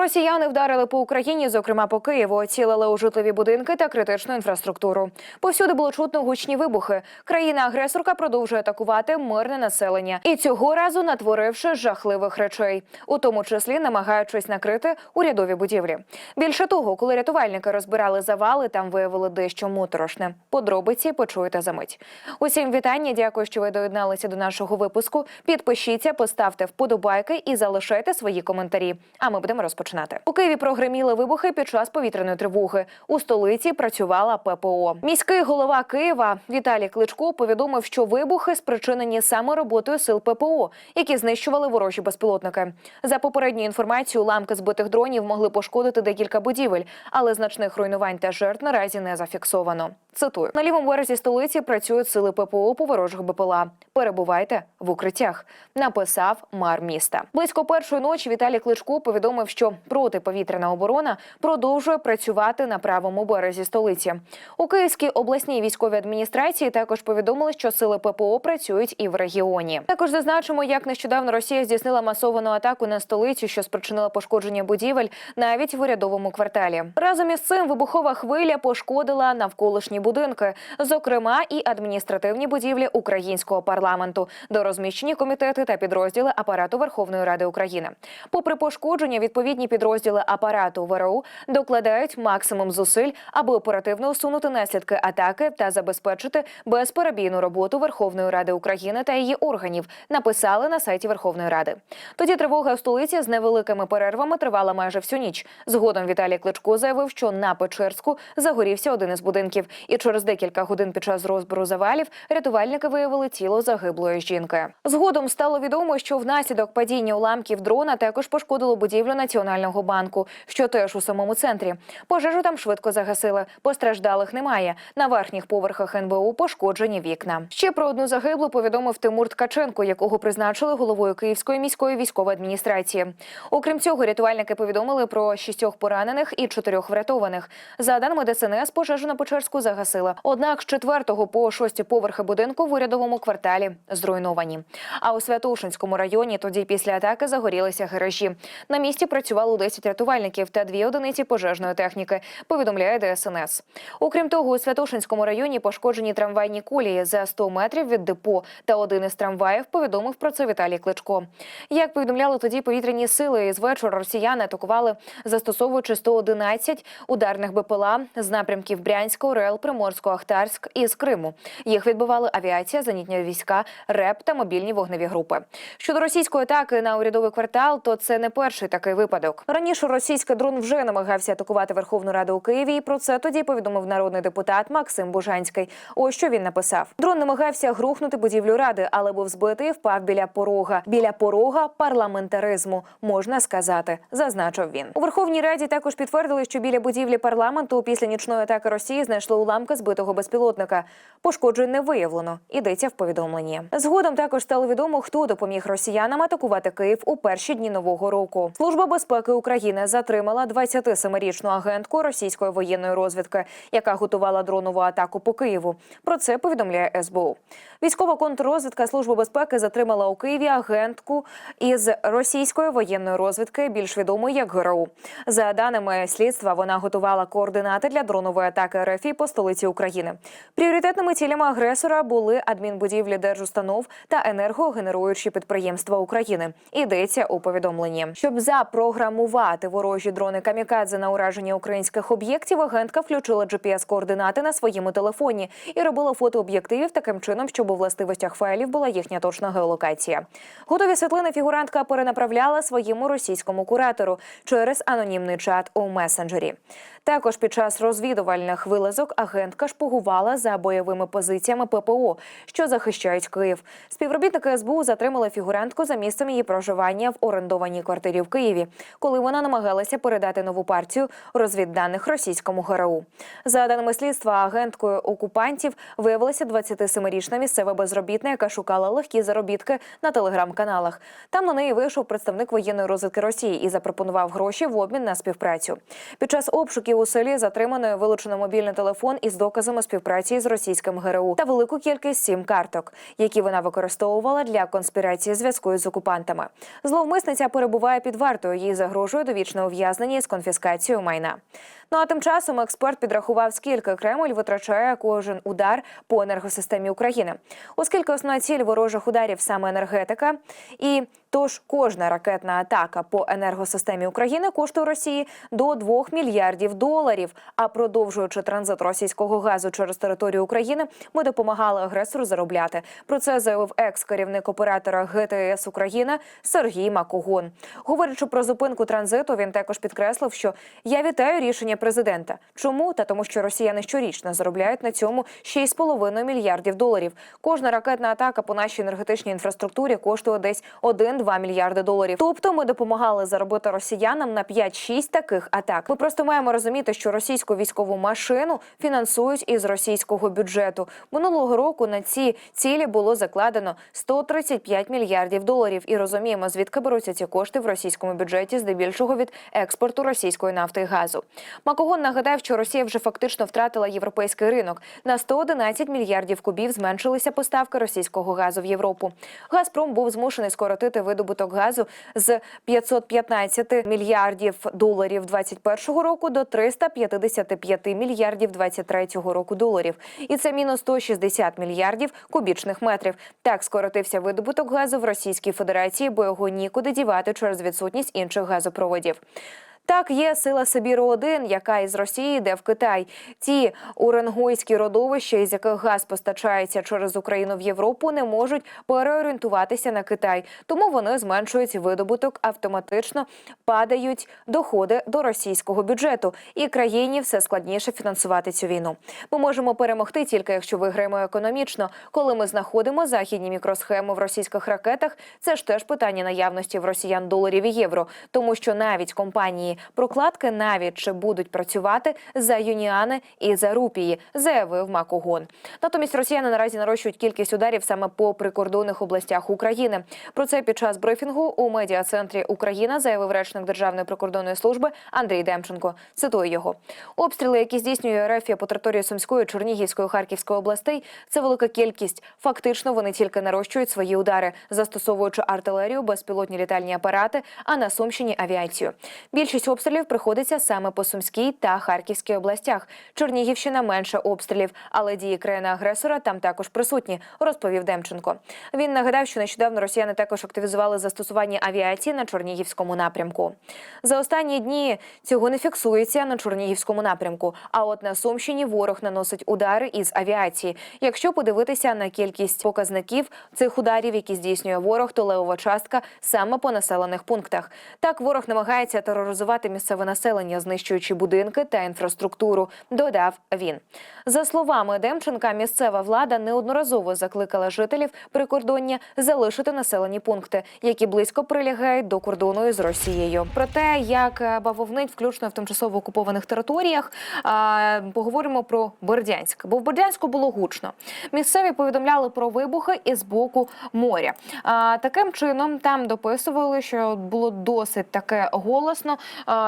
Росіяни вдарили по Україні, зокрема по Києву, цілили у житлові будинки та критичну інфраструктуру. Повсюди було чутно гучні вибухи. Країна-агресорка продовжує атакувати мирне населення і цього разу натворивши жахливих речей, у тому числі намагаючись накрити урядові будівлі. Більше того, коли рятувальники розбирали завали, там виявили дещо моторошне. Подробиці почуєте за мить. Усім вітання. Дякую, що ви доєдналися до нашого випуску. Підпишіться, поставте вподобайки і залишайте свої коментарі. А ми будемо розпочинати. У Києві прогреміли вибухи під час повітряної тривоги. У столиці працювала ППО. Міський голова Києва Віталій Кличко повідомив, що вибухи спричинені саме роботою сил ППО, які знищували ворожі безпілотники. За попередньою інформацією, уламки збитих дронів могли пошкодити декілька будівель, але значних руйнувань та жертв наразі не зафіксовано. Цитую на лівому березі столиці працюють сили ППО по ворожих БПЛА. Перебувайте в укриттях. Написав мар міста. Близько першої ночі Віталій Кличко повідомив, що протиповітряна оборона продовжує працювати на правому березі столиці. У Київській обласній військовій адміністрації також повідомили, що сили ППО працюють і в регіоні. Також зазначимо, як нещодавно Росія здійснила масовану атаку на столицю, що спричинила пошкодження будівель навіть в урядовому кварталі. Разом із цим вибухова хвиля пошкодила навколишні будинки, зокрема і адміністративні будівлі українського парламенту, де розміщені комітети та підрозділи апарату Верховної Ради України. Попри пошкодження, відповідні підрозділи апарату ВРУ докладають максимум зусиль, аби оперативно усунути наслідки атаки та забезпечити безперебійну роботу Верховної Ради України та її органів. Написали на сайті Верховної Ради. Тоді тривога у столиці з невеликими перервами тривала майже всю ніч. Згодом Віталій Кличко заявив, що на Печерську загорівся один із будинків, і через декілька годин під час розбору завалів рятувальники виявили тіло загиблої жінки. Згодом стало відомо, що внаслідок падіння уламків дрона також пошкодило будівлю Національного банку, що теж у самому центрі. Пожежу там швидко загасили. Постраждалих немає. На верхніх поверхах НБУ пошкоджені вікна. Ще про одну загиблу повідомив Тимур Ткаченко, якого призначили головою Київської міської військової адміністрації. Окрім цього, рятувальники повідомили про шістьох поранених і чотирьох врятованих. За даними ДСНС, пожежу на Печерську загасили. Однак з четвертого по шості поверхи будинку в урядовому кварталі зруйновані. А у Святошинському районі тоді після атаки загорілися гаражі. На місці працювало 10 рятувальників та дві одиниці пожежної техніки. Повідомляє ДСНС. Окрім того, у Святошинському районі пошкоджені трамвайні колії за 100 метрів від депо. Та один із трамваїв повідомив про це Віталій Кличко. Як повідомляли тоді повітряні сили, із вечора росіяни атакували, застосовуючи 111 ударних БПЛА з напрямків Брянська, Орел, Приморського, Ахтарськ і з Криму. Їх відбивали авіація, зенітні війська, РЕП та мобільні вогневі групи. Щодо російської атаки на урядовий квартал, то це не перший такий випадок. Раніше російський дрон вже намагався атакувати Верховну Раду у Києві. І про це тоді повідомив народний депутат Максим Бужанський. Ось що він написав: дрон намагався грухнути будівлю ради, але був збитий впав біля порога. Біля порога парламентаризму можна сказати, зазначив він. У Верховній Раді також підтвердили, що біля будівлі парламенту після нічної атаки Росії знайшли уламки збитого безпілотника. Пошкоджень не виявлено. Йдеться в повідомленні. Згодом також стало відомо, хто допоміг росіянам атакувати Київ у перші дні нового року. Служба безпеки України затримала 27-річну агентку російської воєнної розвідки, яка готувала дронову атаку по Києву. Про це повідомляє СБУ. Військова контррозвідка Служби безпеки затримала у Києві агентку із російської воєнної розвідки, більш відомої як ГРУ. За даними слідства, вона готувала координати для дронової атаки РФ по столиці України. Пріоритетними цілями агресора були адмінбудівлі держустанов та енергогенеруючі підприємства України. Йдеться у повідомленні, щоб запрограмувати ворожі дрони камікадзе на ураження українських об'єктів. Агентка включила GPS-координати на своєму телефоні і робила фото об'єктивів таким чином, щоб у властивостях файлів була їхня точна геолокація. Готові світлини фігурантка перенаправляла своєму російському куратору через анонімний чат у месенджері. Також під час розвідувальних вилазок агентка шпугувала за бойовими позиціями ППО, що захищають Київ. Співробітники СБУ затримали фігурантку за місцем її проживання в орендованій квартирі в Києві, коли вона намагалася передати нову партію розвідданих російському ГРУ. За даними слідства, агенткою окупантів виявилася 27-річна місцева безробітна, яка шукала легкі заробітки на телеграм-каналах. Там на неї вийшов представник воєнної розвідки Росії і запропонував гроші в обмін на співпрацю. Під час обшуків у селі затриманою вилучено мобільний телефон із із доказами співпраці з російським ГРУ та велику кількість сім карток, які вона використовувала для конспірації зв'язку з окупантами. Зловмисниця перебуває під вартою. Їй загрожує довічне ув'язнення з конфіскацією майна. Ну а тим часом експерт підрахував, скільки Кремль витрачає кожен удар по енергосистемі України, оскільки основна ціль ворожих ударів саме енергетика, і тож кожна ракетна атака по енергосистемі України коштує Росії до 2 мільярдів доларів. А продовжуючи транзит російського газу через територію України, ми допомагали агресору заробляти. Про це заявив екс-керівник оператора ГТС України Сергій Макогон. Говорячи про зупинку транзиту, він також підкреслив, що я вітаю рішення президента. Чому та тому, що росіяни щорічно заробляють на цьому 6,5 мільярдів доларів. Кожна ракетна атака по нашій енергетичній інфраструктурі коштує десь 1-2 мільярди доларів. Тобто ми допомагали заробити росіянам на 5-6 таких атак. Ми просто маємо розуміти, що російську військову машину фінансують із російського бюджету. Минулого року на ці цілі було закладено 135 мільярдів доларів. І розуміємо, звідки беруться ці кошти в російському бюджеті, здебільшого від експорту російської нафти і газу. Макогон нагадав, що Росія вже фактично втратила європейський ринок. На 111 мільярдів кубів зменшилися поставки російського газу в Європу. Газпром був змушений скоротити видобуток газу з 515 мільярдів доларів 2021 року до 355 мільярдів 2023 року доларів. І це мінус 160 мільярдів кубічних метрів. Так скоротився видобуток газу в Російській Федерації, бо його нікуди дівати через відсутність інших газопроводів. Так, є сила Сибіру 1 яка із Росії йде в Китай. Ті уренгойські родовища, із яких газ постачається через Україну в Європу, не можуть переорієнтуватися на Китай, тому вони зменшують видобуток, автоматично падають доходи до російського бюджету, і країні все складніше фінансувати цю війну. Ми можемо перемогти тільки якщо виграємо економічно. Коли ми знаходимо західні мікросхеми в російських ракетах, це ж теж питання наявності в росіян доларів і євро, тому що навіть компанії прокладки навіть чи будуть працювати за юніани і за рупії, заявив Макогон. Натомість росіяни наразі нарощують кількість ударів саме по прикордонних областях України. Про це під час брифінгу у медіа-центрі Україна заявив речник Державної прикордонної служби Андрій Демченко. Цитую його обстріли, які здійснює РФ по території Сумської, Чернігівської, Харківської областей. Це велика кількість. Фактично вони тільки нарощують свої удари, застосовуючи артилерію, безпілотні літальні апарати, а на Сумщині авіацію. Більшість обстрілів приходиться саме по Сумській та Харківській областях. Чернігівщина менше обстрілів, але дії країни-агресора там також присутні, розповів Демченко. Він нагадав, що нещодавно росіяни також активізували застосування авіації на Чернігівському напрямку. За останні дні цього не фіксується на Чернігівському напрямку. А от на Сумщині ворог наносить удари із авіації. Якщо подивитися на кількість показників цих ударів, які здійснює ворог, то левова частка саме по населених пунктах. Так ворог намагається тероризувати місцеве населення, знищуючи будинки та інфраструктуру. Додав він. За словами Демченка, місцева влада неодноразово закликала жителів прикордоння залишити населені пункти, які близько прилягають до кордону із Росією. Про те, як е, бавовнить, включно в тимчасово окупованих територіях, поговоримо про Бердянськ. Бо в Бердянську було гучно. Місцеві повідомляли про вибухи із боку моря. Таким чином там дописували, що було досить таке голосно.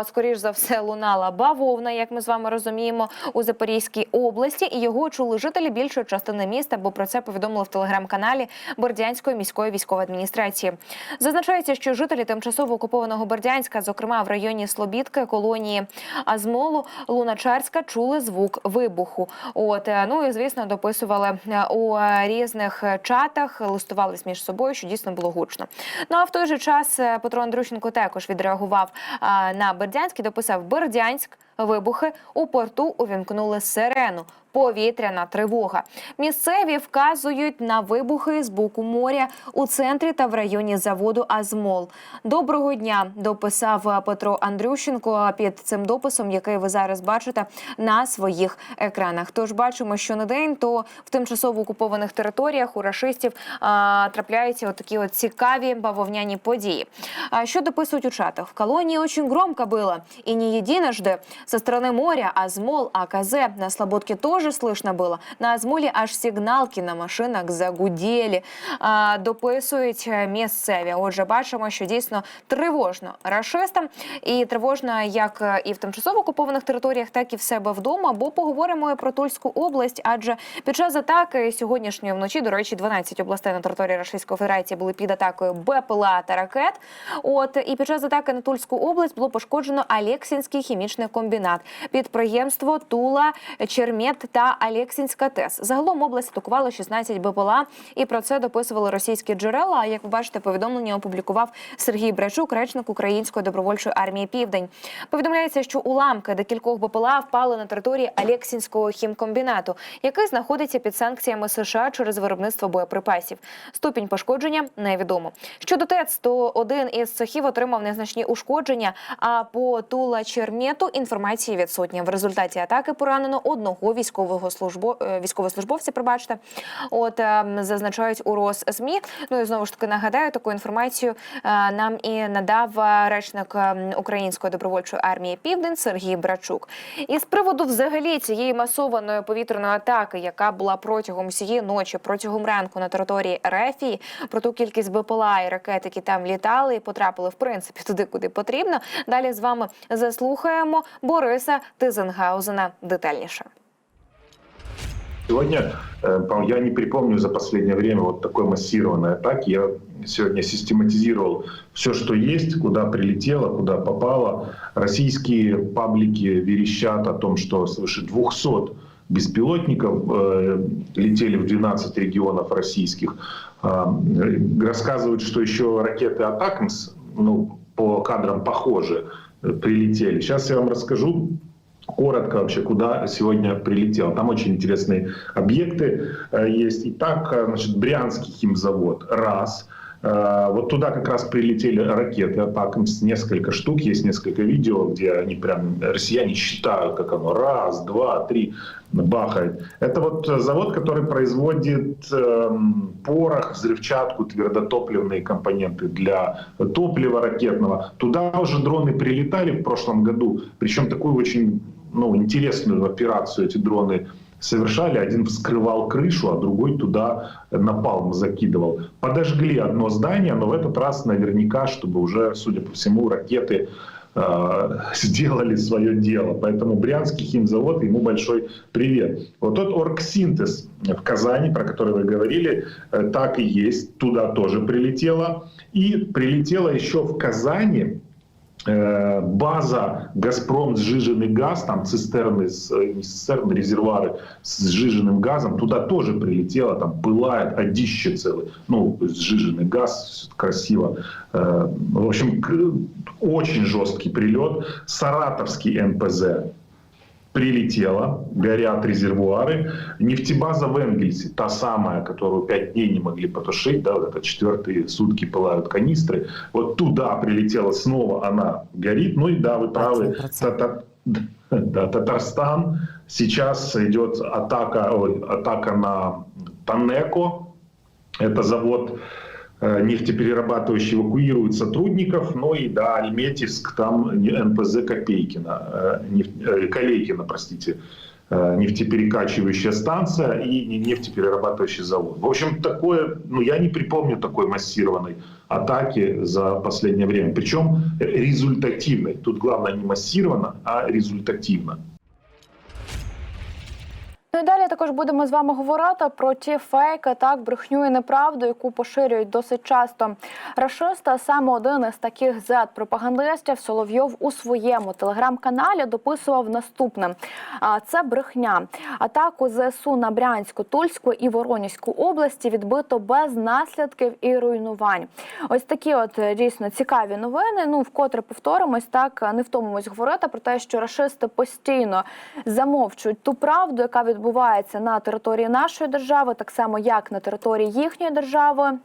Скоріш за все, лунала бавовна, як ми з вами розуміємо, у Запорізькій області, і його чули жителі більшої частини міста, бо про це повідомили в телеграм-каналі Бердянської міської військової адміністрації. Зазначається, що жителі тимчасово окупованого Бердянська, зокрема в районі Слобідки, колонії Азмолу, Луначарська, чули звук вибуху. От е, ну і звісно, дописували е, у різних чатах, листувались між собою, що дійсно було гучно. Ну а в той же час е, Петро Андрющенко також відреагував а, на Бердянськ і дописав Бердянськ. Вибухи у порту увімкнули сирену. Повітряна тривога. Місцеві вказують на вибухи з боку моря у центрі та в районі заводу Азмол. Доброго дня дописав Петро Андрющенко під цим дописом, який ви зараз бачите на своїх екранах. Тож бачимо, що на день то в тимчасово окупованих територіях у рашистів а, трапляються отакі от цікаві бавовняні події. А що дописують у чатах? В колонії очень громко було і не єдиножды. со стороны моря Азмол, АКЗ. На Слободке тоже слышно было. На Азмолі аж сигналки на машинах загуділи. А, дописують е, місцеві. Отже, бачимо, що дійсно тривожно рашистам. І тривожно як і в тимчасово окупованих територіях, так і в себе вдома. Бо поговоримо про Тульську область, адже під час атаки сьогоднішньої вночі, до речі, 12 областей на території Російської Федерації були під атакою БПЛА та ракет. От і під час атаки на Тульську область було пошкоджено Алексінський хімічний комбінат, підприємство Тула, Чермет та Алексінська ТЕС. Загалом область атакувала 16 БПЛА, і про це дописували російські джерела. А як ви бачите, повідомлення опублікував Сергій Брачук, речник Української добровольчої армії Південь. Повідомляється, що уламки декількох БПЛА впали на території Алексінського хімкомбінату, який знаходиться під санкціями США через виробництво боєприпасів. Ступінь пошкодження невідомо. Щодо ТЕЦ, то один із цехів отримав незначні ушкодження. А по Тула Чермету інформації відсутня. В результаті атаки поранено одного військового службо... е, військовослужбовця. Пробачте, от ем, зазначають у РосЗМІ. Ну і знову ж таки нагадаю, таку інформацію е, нам і надав е, речник Української добровольчої армії Південь Сергій Брачук. І з приводу взагалі цієї масованої повітряної атаки, яка була протягом всієї ночі, протягом ранку на території Рефії, про ту кількість БПЛА і ракет, які там літали і потрапили в принципі туди, куди потрібно. Далі з вами заслухаємо Бориса Тизенгаузена детальніше. Сегодня, э, я не припомню за последнее время вот такой массированной атаки. Я сегодня систематизировал все, что есть, куда прилетело, куда попало. Российские паблики верещат о том, что свыше 200 беспилотников э, летели в 12 регионов российских. А, э, рассказывают, что еще ракеты «Атакмс», ну, по кадрам похожи, э, прилетели. Сейчас я вам расскажу коротко вообще, куда сегодня прилетел. Там очень интересные объекты э, есть. Итак, э, значит, Брянский химзавод. Раз. Э, Вот туда как раз прилетели ракеты «Атакамс», несколько штук, есть несколько видео, где они прям, россияне считают, как оно, раз, два, три, бахает. Это вот завод, который производит эм, порох, взрывчатку, твердотопливные компоненты для топлива ракетного. Туда уже дроны прилетали в прошлом году, причем такую очень ну, интересную операцию эти дроны совершали. Один вскрывал крышу, а другой туда напалм закидывал. Подожгли одно здание, но в этот раз наверняка, чтобы уже, судя по всему, ракеты э, сделали свое дело. Поэтому Брянский химзавод, ему большой привет. Вот тот оргсинтез в Казани, про который вы говорили, э, так и есть. Туда тоже прилетело. И прилетело еще в Казани база «Газпром» сжиженный газ, там цистерны, с, э, не цистерны, резервуары с сжиженным газом, туда тоже прилетело, там пылает одище целый, ну, сжиженный газ, красиво. Э, В общем, к- очень жесткий прилет. Саратовский НПЗ прилетело, горят резервуары. Нефтебаза в Энгельсе, та самая, которую пять дней не могли потушить, да, вот это четвертые сутки пылают канистры, вот туда прилетела снова, она горит. Ну и да, вы правы, 20%. Тата- да, Татарстан, сейчас идет атака, ой, атака на Танеко, это завод нефтеперерабатывающий эвакуирует сотрудников, ну и да, Альметьевск, там НПЗ Копейкина, э, нефть- э, Калейкина, простите, э, нефтеперекачивающая станция и не- нефтеперерабатывающий завод. В общем, такое, ну я не припомню такой массированной атаки за последнее время. Причем результативной. Тут главное не массированно, а результативно. Ну і далі також будемо з вами говорити про ті фейки, так брехню і неправду, яку поширюють досить часто рашисти. А Саме один із таких зет-пропагандистів Соловйов у своєму телеграм-каналі дописував наступне: а це брехня. Атаку ЗСУ на Брянську, Тульську і Воронізьку області відбито без наслідків і руйнувань. Ось такі, от е, дійсно цікаві новини. Ну вкотре повторимось, так не втомимось говорити про те, що рашисти постійно замовчують ту правду, яка відбувається на території нашої держави, так само як на території їхньої держави.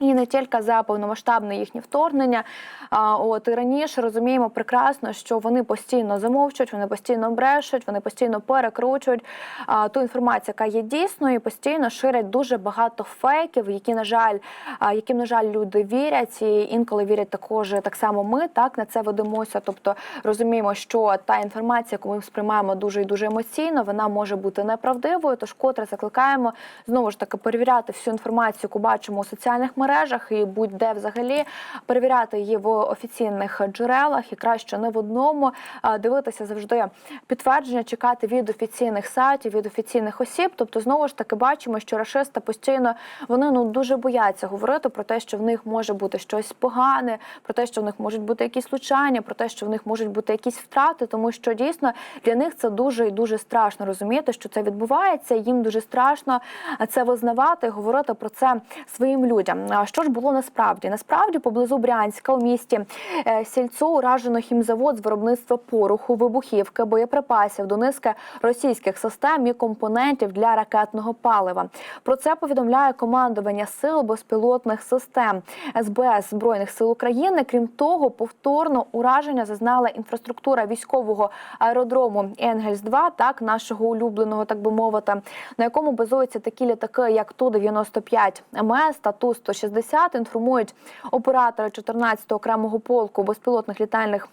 І не тільки за повномасштабне їхнє вторгнення. А от і раніше розуміємо прекрасно, що вони постійно замовчують, вони постійно брешуть, вони постійно перекручують а, ту інформацію, яка є дійсною, і постійно ширять дуже багато фейків, які на жаль, а, яким на жаль люди вірять, і інколи вірять також так само. Ми так на це ведемося. Тобто розуміємо, що та інформація, яку ми сприймаємо дуже і дуже емоційно, вона може бути неправдивою. Тож котре закликаємо знову ж таки перевіряти всю інформацію, яку бачимо у соціальних мережах, і будь-де взагалі перевіряти її в офіційних джерелах і краще не в одному. Дивитися завжди підтвердження, чекати від офіційних сайтів, від офіційних осіб. Тобто, знову ж таки бачимо, що рашисти постійно вони ну дуже бояться говорити про те, що в них може бути щось погане, про те, що в них можуть бути якісь случання, про те, що в них можуть бути якісь втрати, тому що дійсно для них це дуже і дуже страшно розуміти, що це відбувається. Їм дуже страшно це визнавати, говорити про це своїм людям. А що ж було насправді? Насправді поблизу Брянська у місті е, Сільцо уражено хімзавод з виробництва пороху, вибухівки, боєприпасів до низки російських систем і компонентів для ракетного палива. Про це повідомляє командування сил безпілотних систем СБС збройних сил України. Крім того, повторно ураження зазнала інфраструктура військового аеродрому Енгельс 2 так нашого улюбленого, так би мовити, на якому базуються такі літаки, як ту 95 МС та ту 160 Інформують оператори 14-го окремого полку безпілотних літальних.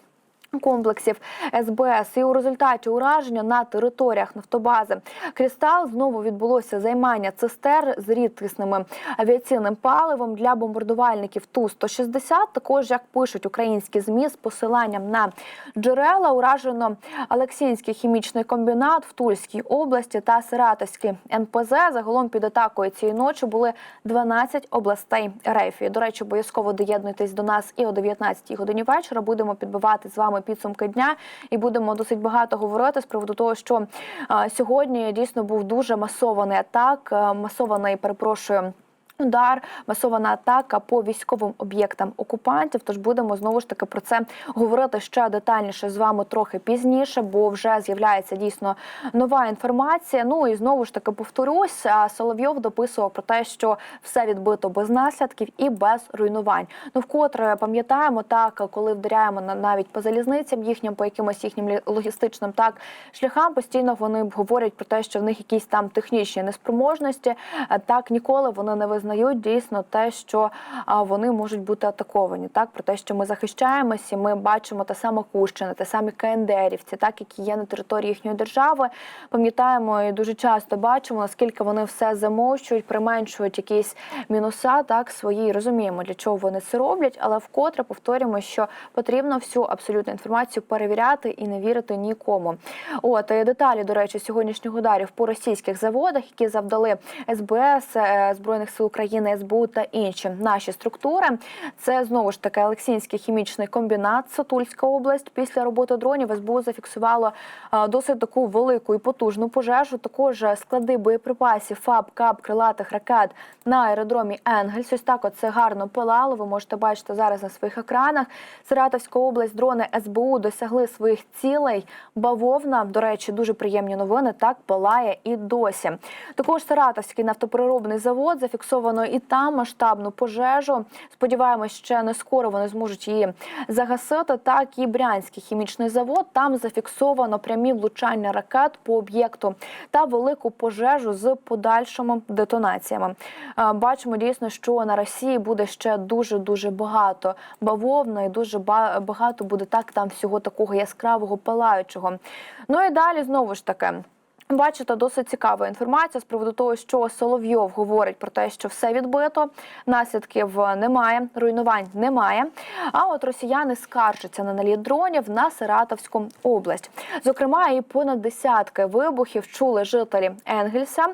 Комплексів СБС і у результаті ураження на територіях нафтобази Крістал знову відбулося займання цистер з рідкісними авіаційним паливом для бомбардувальників Ту 160 Також як пишуть українські змі з посиланням на джерела, уражено Олексінський хімічний комбінат в Тульській області та Саратовський НПЗ. Загалом під атакою цієї ночі були 12 областей РФ. До речі, обов'язково доєднуйтесь до нас і о 19 годині вечора. Будемо підбивати з вами підсумки дня і будемо досить багато говорити з приводу того, що сьогодні дійсно був дуже масований атак, е, масований, перепрошую. Удар, масована атака по військовим об'єктам окупантів. Тож будемо знову ж таки про це говорити ще детальніше з вами трохи пізніше, бо вже з'являється дійсно нова інформація. Ну і знову ж таки повторюсь, Соловйов дописував про те, що все відбито без наслідків і без руйнувань. Ну вкотре пам'ятаємо так, коли вдаряємо на навіть по залізницям їхнім, по якимось їхнім логістичним так шляхам, постійно вони говорять про те, що в них якісь там технічні неспроможності. Е, Так ніколи вони не визнають дійсно те, що вони можуть бути атаковані. Так про те, що ми захищаємося, ми бачимо те саме Кущина, те самі КНДРівці, так які є на території їхньої держави. Пам'ятаємо і дуже часто бачимо, наскільки вони все замовчують, применшують якісь мінуса, так свої розуміємо, для чого вони це роблять, але вкотре повторюємо, що потрібно всю абсолютну інформацію перевіряти і не вірити нікому. От і деталі, до речі, сьогоднішніх ударів по російських заводах, які завдали СБС, е, збройних сил СБУ та інші наші структури. Це знову ж таки Олексінський хімічний комбінат, Сатульська область. Після роботи дронів СБУ зафіксувало е, досить таку велику і потужну пожежу. Також е, склади боєприпасів, ФАБ, КАБ, крилатих ракет на аеродромі Енгельс. Ось так от це гарно пилало. Ви можете бачити зараз на своїх екранах. Саратовська область, дрони СБУ досягли своїх цілей. Бавовна, до речі, дуже приємні новини. Так палає і досі. Також Саратовський нафтопереробний завод зафіксовано і там масштабну пожежу. Сподіваємось, ще не скоро вони зможуть її загасити. Так і Брянський хімічний завод. Там зафіксовано прямі влучання ракет по об'єкту та велику пожежу з подальшими детонаціями. Бачимо дійсно, що на Росії буде ще дуже дуже багато бавовни, і дуже ба- багато буде так там всього такого яскравого палаючого. Ну і далі знову ж таки. Бачите, досить цікава інформація з приводу того, що Соловйов говорить про те, що все відбито, наслідків немає, руйнувань немає. А от росіяни скаржаться на наліт дронів на Саратовську область. Зокрема, і понад десятки вибухів чули жителі Енгельса.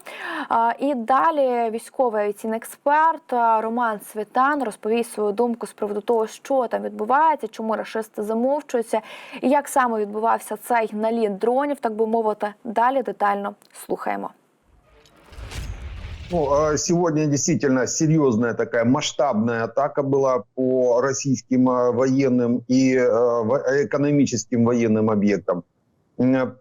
І далі військовий авіаційний експерт Роман Світан розповість свою думку з приводу того, що там відбувається, чому рашисти замовчуються, і як саме відбувався цей наліт дронів, так би мовити. Далі детально слухаємо. Ну, а сегодня действительно серьезная такая масштабная атака была по российским э, военным и во- экономическим военным объектам.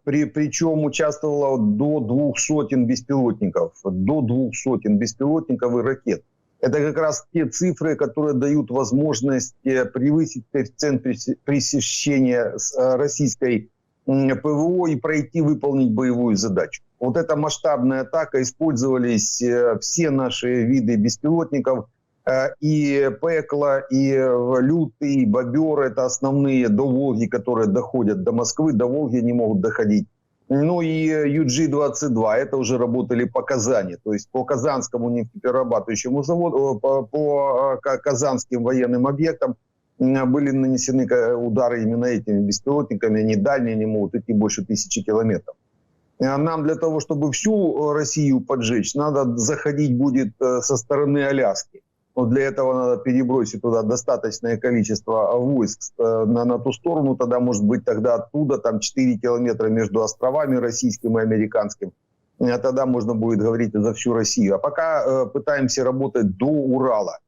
При, причем участвовало до двух сотен беспилотников, до двух сотен беспилотников и ракет. Это как раз те цифры, которые дают возможность э, превысить коэффициент прес- пресыщения с, э, российской ПВО и пройти выполнить боевую задачу. Вот эта масштабная атака, использовались э, все наши виды беспилотников, э, и Пекла, и э, Лютый, и Бобер, это основные до Волги, которые доходят до Москвы, до Волги не могут доходить. Ну и UG-22, это уже работали по Казани, то есть по Казанскому нефтеперерабатывающему заводу, по, по, ка- казанским военным объектам были нанесены ка- удары именно этими беспилотниками, они дальние, не могут идти больше тысячи километров. Э, Нам для того, чтобы всю э, Россию поджечь, надо заходить будет э, со стороны Аляски. Но для этого надо перебросить туда достаточное количество войск э, на, на ту сторону. Тогда, может быть, тогда оттуда там 4 километра между островами российским и американским. Э, Тогда можно будет говорить за всю Россию. А пока э, пытаемся работать до Урала.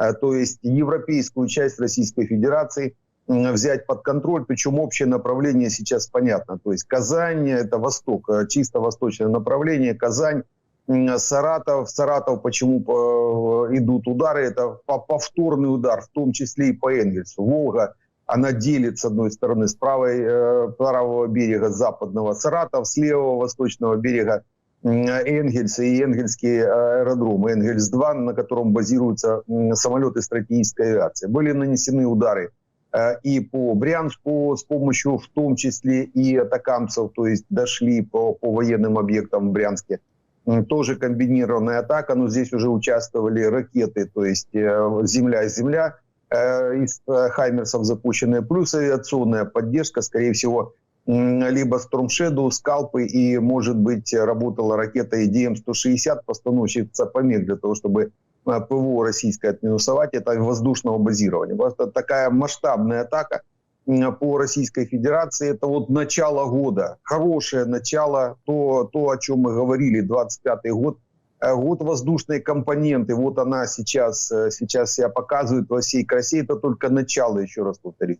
Э, То есть европейскую часть Российской Федерации взять под контроль, причем общее направление сейчас понятно. То есть Казань – это восток, э, чисто восточное направление, Казань, Саратов. Саратов, почему э, идут удары, это по- повторный удар, в том числе и по Энгельсу. Волга, она делит с одной стороны с правой, э, правого берега западного Саратов, с левого восточного берега Энгельс и Энгельский аэродром, Энгельс-2, на котором базируются самолеты стратегической авиации. Были нанесены удары э, и по Брянску с помощью в том числе и атакамцев, то есть дошли по, по военным объектам в Брянске. Тоже комбинированная атака, но здесь уже участвовали ракеты, то есть земля-земля э, из э, Хаймерсов запущенные, плюс авиационная поддержка, скорее всего, либо Storm Shadow, скалпы и, может быть, работала ракета EDM-160, постановщица помех для того, чтобы э, ПВО российское отминусовать, это воздушного базирования. Просто такая масштабная атака по Российской Федерации, это вот начало года, хорошее начало, то, то о чем мы говорили, 25 год, Э, вот воздушные компоненты, вот она сейчас, э, сейчас себя показывает во всей красе, это только начало, еще раз повторюсь.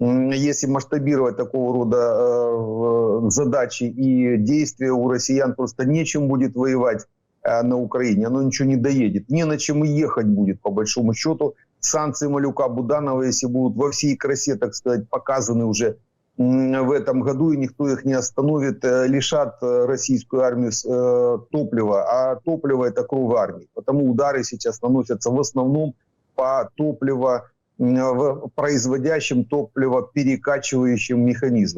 Если масштабировать такого рода э, задачи и действия, у россиян просто нечем будет воевать э, на Украине, оно ничего не доедет, не на чем и ехать будет, по большому счету. Санкции Малюка Буданова, если будут во всей красе, так сказать, показаны уже м, в этом году, и никто их не остановит, э, лишат э, российскую армию э, топлива, а топливо это кровь армии. Потому удары сейчас наносятся в основном по топливо производящим топливо перекачивающим механизмам.